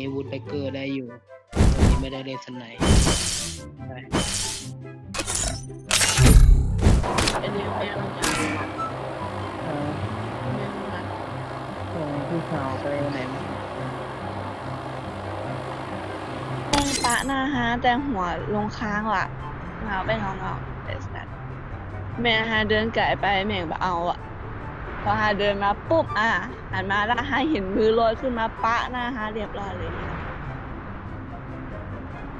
วนี้วูดแบเกอร์ได้อยู่ตัวนี้ไม่ได้เล่นสไนป์ไปไอเดียแม่งจะเออแม่งนะส่งพี่สาวไปไหนมาแม่งปะหน้าฮะแต่หัวลงค้างว่ะเงาไปเงาเงาเอสนัทแม่ฮะเดินไก่ไปแม่งแบบเอาอะ พอฮาเดินมาปุ๊บอะหันมาแล้วฮาเห็นมือลอยขึ้นมาปะหน้าฮาเรียบร้อยเลย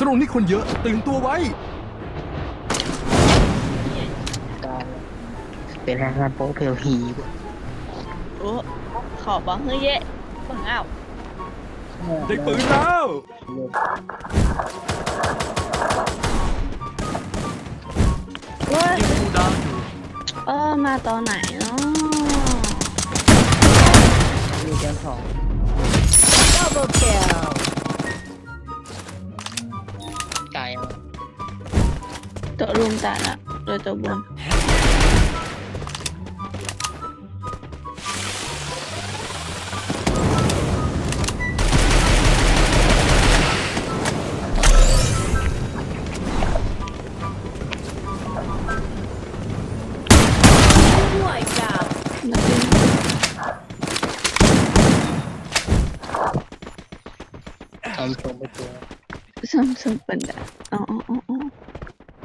ตรงนี้คนเยอะตื่นตัวไว้ก็เป็นทหารโป๊ะเพลฮีบ่โอ้ขอบอกเฮ้ยเย่บังเอาได้ปืนแล้วเว้ยยิงกูดาวอยู่เออมาตอนไหนเนาะ มีกันสอง Double kill. ไก่เอาตัวรวมจัดอะโดยตัวบน ซัมซุงเป็นแบบอ๋ออ๋ออ๋ออ๋อ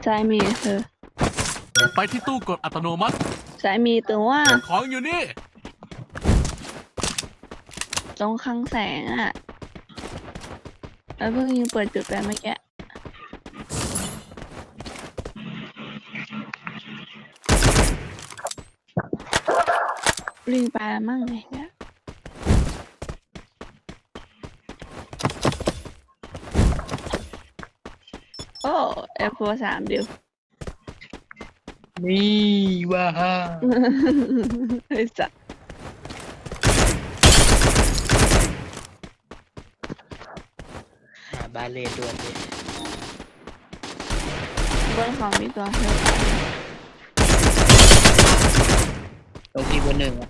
ซ้ายมีเธอไปที่ตู้กดอัตโนมัติ ซ้ายมีตัวว่า ของอยู่นี่ ตรงคลังแสงอะแล้วเพิ่งยิงเปิดจุดไปเมื่อกี้ลิงไปแล้วมั่งไงเนี่ยโอ้เอฟโฟสามดิวนี่ว่าฮ่าไอ้สัสหาบาเลนด่วนเลยบนของมีตัวเฮลตรงที่เบอร์หนึ่งอะ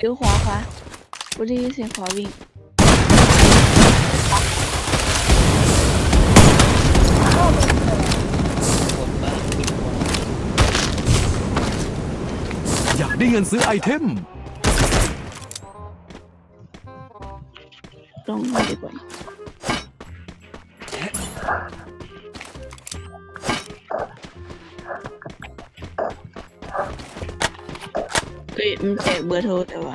ดิวขวาขวากูได้ยินเสียงขวาวิ่ง ผมบ้านมีคน อยาก ได้เงินซื้อไอเทมลงมาดีกว่าเฮ้ยมันแจกเบอร์โทรแต่ว่า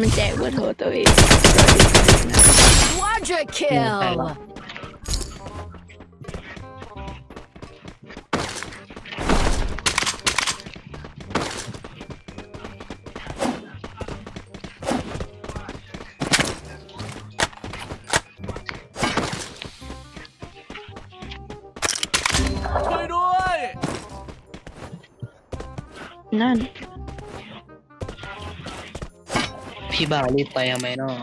มันแจกเบอร์โทรตัวเอง Quadra ใช่หรอ kill. นั่น พี่บ่าวรีบไปทำไมเนาะ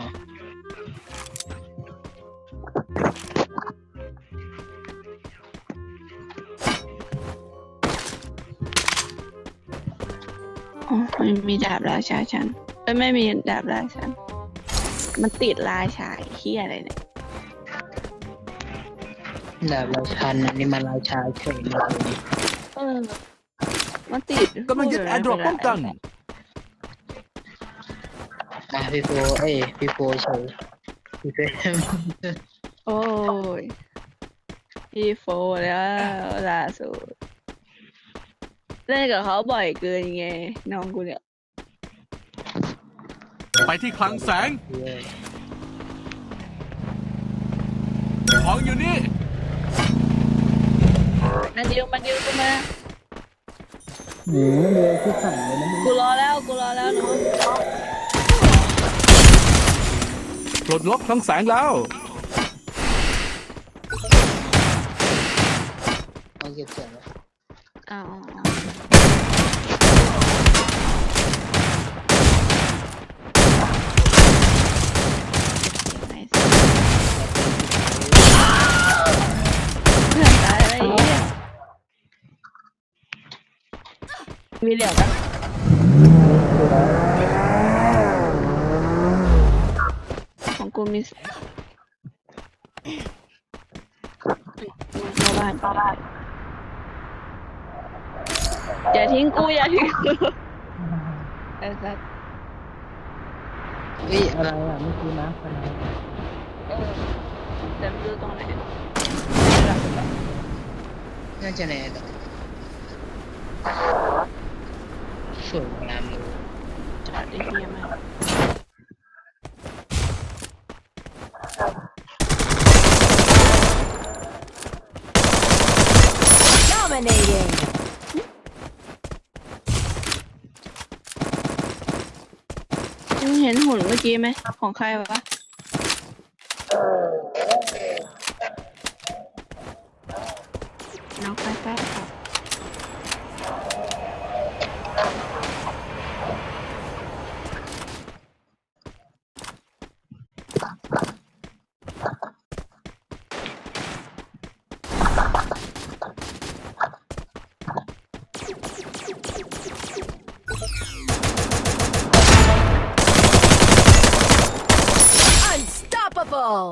อ๋อไม่มีดาบราชาฉันเอ้ยไม่มีดาบราชันมันติดราชาไอ้เฮียอะไรเนี่ย ดาบราชันอันนี้มันราชาเฉยเลย เออ มันติดกำลังยึดแอร์ดรอปป้องกันมาพี่โฟเอ้ยพี่โฟเฉยพี่เฟมโอ้ยพี่โฟแล้วล่าสุดเล่นกับเขาบ่อยเกินไงน้องกูเนี่ยไปที่คลังแสงเลยของอยู่นี่ มันดิวมันดิวกูมา หนีเลยที่สั่งเลยนะกูรอแล้วกูรอแล้วน้องปลดล็อกคลังแสงแล้ว เอาเก็บเสียงไว้ อ้าวเพื่อนตายอะไรอย่างเงี้ย มีเหลี่ยวปะกูมีเข้าบ้านเข้าบ้านอย่าทิ้งกูอย่าทิ้งกูไอ้สัสเฮ้ยอะไรอะเมื่อกี้นะอะไรแต่ไม่รู้ตรงไหนน่าจะแน่ต่อ สวยงามจอดได้เยี่ยมมาก Dominating. เห็นหุ่นเมื่อกี้ไหมของใครวะน้องใกล้ๆครับ Unstoppable.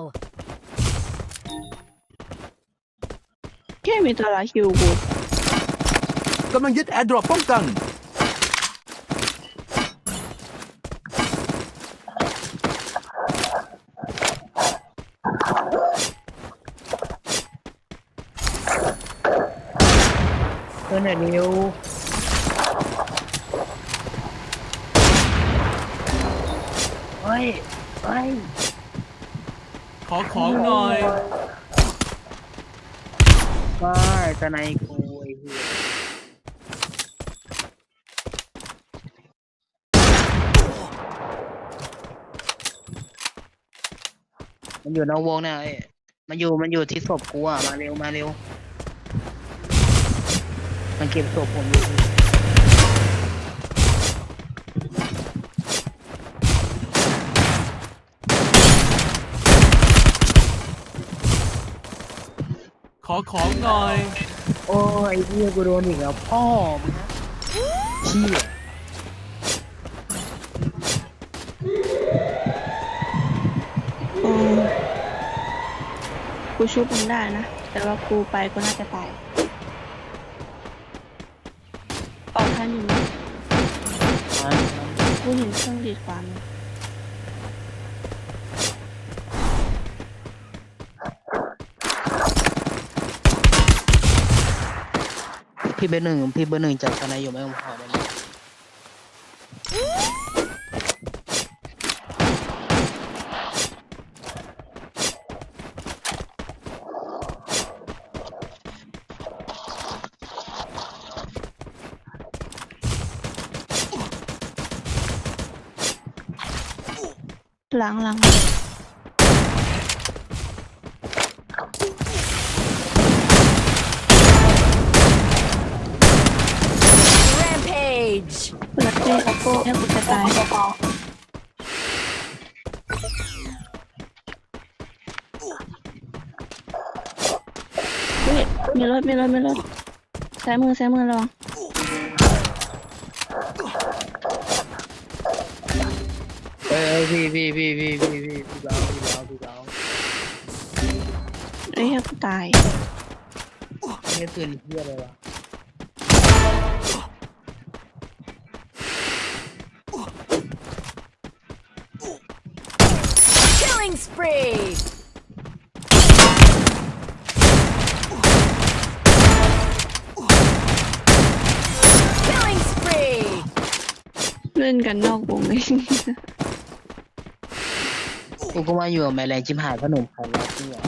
แค่ มีตัวละคิวกูกำลังยึดแอร์ดรอปป้องกัน เพื่อนอะนิวเฮ้ยเฮ้ยขอของหน่อย ว้าตะไนกูไอ้เหี้ยมันอยู่นอกวงเนี่ยไอ้มันอยู่มันอยู่ที่ศพกูอะ มาเร็วมาเร็ว มันเก็บศพผมอยู่ อของหน่อย โอ้ยไอ้เหี้ยกูโดนอีกแล้วพ่อมึงนะเชี่ยโอ้กูชุบมึงได้นะ แต่ว่ากูไปกูน่าจะตาย ออกทันอยู่ไหมกูเห็นเครื่องดีดความ พี่เบอร์หนึ่งพี่เบอร์หนึ่งจับทนายอยู่ไหมผมขอได้ไหมล้างล้าง Rampage. กูรักเต้โก้เนี่ยกูจะตายเฮ้ยมีรถมีรถมีรถซ้ายมือซ้ายมือระวังเอ้ยพี่พี่พี่พี่พี่พี่พี่เบาพี่เบาพี่เบาไอ้เหี้ยกูตายไม่ปืนเฮียเลยวะ spree. Killing spree. เล่นกันนอกวงเลย กูก็มาอยู่กับแม่แรงชิมหายขนมไข่แล้วพี่อะ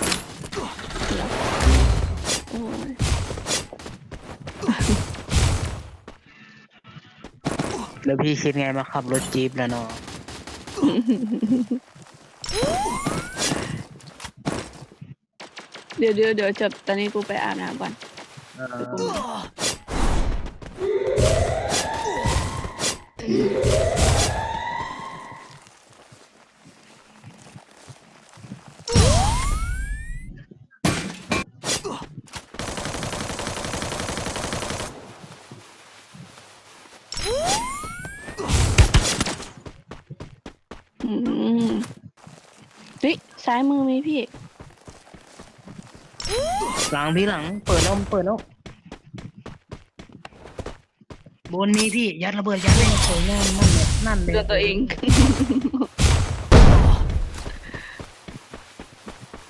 โอ้ยแล้วพี่คิดไงมาขับรถจี๊ปแล้วเนาะ เดี๋ยวเดี๋ยวเดี๋ยวจบตอนนี้กูไปอาบน้ำก่อนเอเดี๋ยวกูออืมเฮ้ยซ้ายมือมีพี่ หลังพี่หลัง เปิดแล้วเปิดแล้ว บนมีพี่ ยัดระเบิดยัดเลยสวยงามนั่นเลยนั่นเลยเดือตัวเอง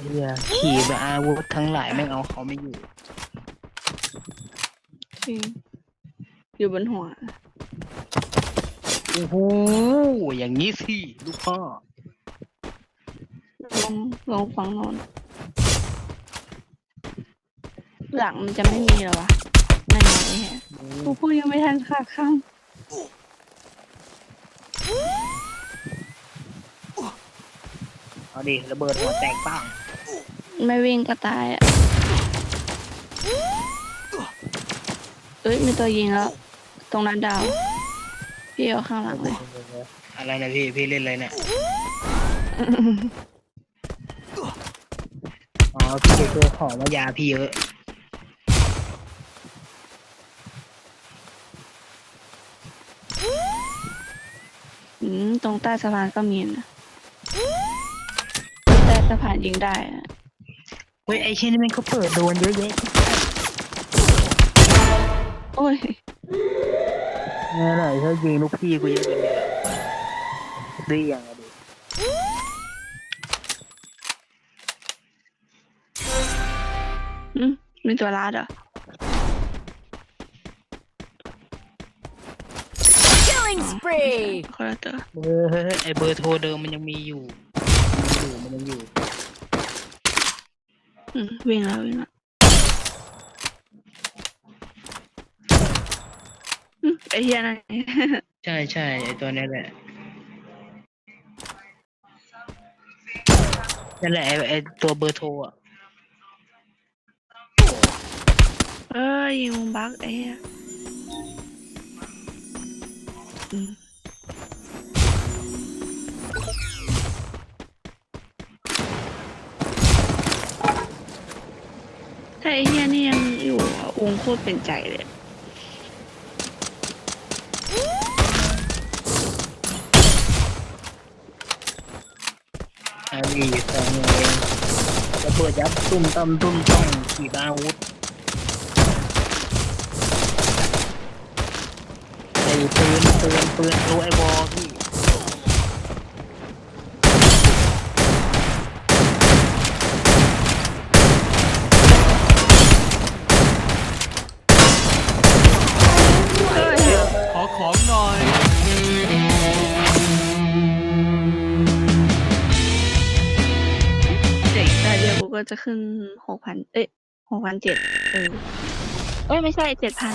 เรือขี่แบบอาวุธทั้งหลายแม่งเอาเขาไม่อยู่ จริง อยู่บนหัว โอ้โห อย่างนี้สิ ลูกพ่อ ลงลงฝั่งโน้น หลังมันจะไม่มีเหรอวะนั่นไงไอ้เหี้ยกูพูดยังไม่ทันขาดคเอาดิระเบิดหัวแตกปังำไม่วิ่งก็ตายอะเอ้ยมีตัวยิงแล้ว ตรงนั้นดาว พี่เอาข้างหลังเลย อะไรนะพี่พี่เล่นอะไรเนี่ยอ๋อพี่จะตัวของมายาพี่เยอะ อืม ตรงใต้สะพานก็มีนะใต้สะพานยิงได้อะเฮ้ยไอเช่นนี่มันก็เปิดโดนเยอะแยะโอ้ยเนี่ยแหละเขายิงลูกพี่กูเยอะกันเลยดีอย่างอะดิอืมมีตัวลาดเหรอ Killing spree. คนละตัวเบอร์เฮ้ยไอเบอร์โทรเดิมมันยังมีอยู่มันยังอยู่มันยังอยู่ อืมวิ่งแล้ววิ่งแล้วอืมไอ้เฮียนั่นไงใช่ใช่ไอตัวนี้แหละนั่นแหละไอไอตัวเบอร์โทรอะ เอ้ยยิงมุมบักไอ้เหี้ยอืม ถ้าไอ้เฮียนี่ยังอยู่อะองค์โคตรเป็นใจเลย อาวีสองเองระเบิดยับตุ้มตั้มตุ้มต้องขีปนาวุธไอ้ ปืนปืนปืนรู้ไอ้บอพี่ขอของหน่อย เด็กได้เดียวกูก็จะขึ้นหกพันเอ้ยหกพันเจ็ดเออเอ้ย ไม่ใช่เจ็ดพัน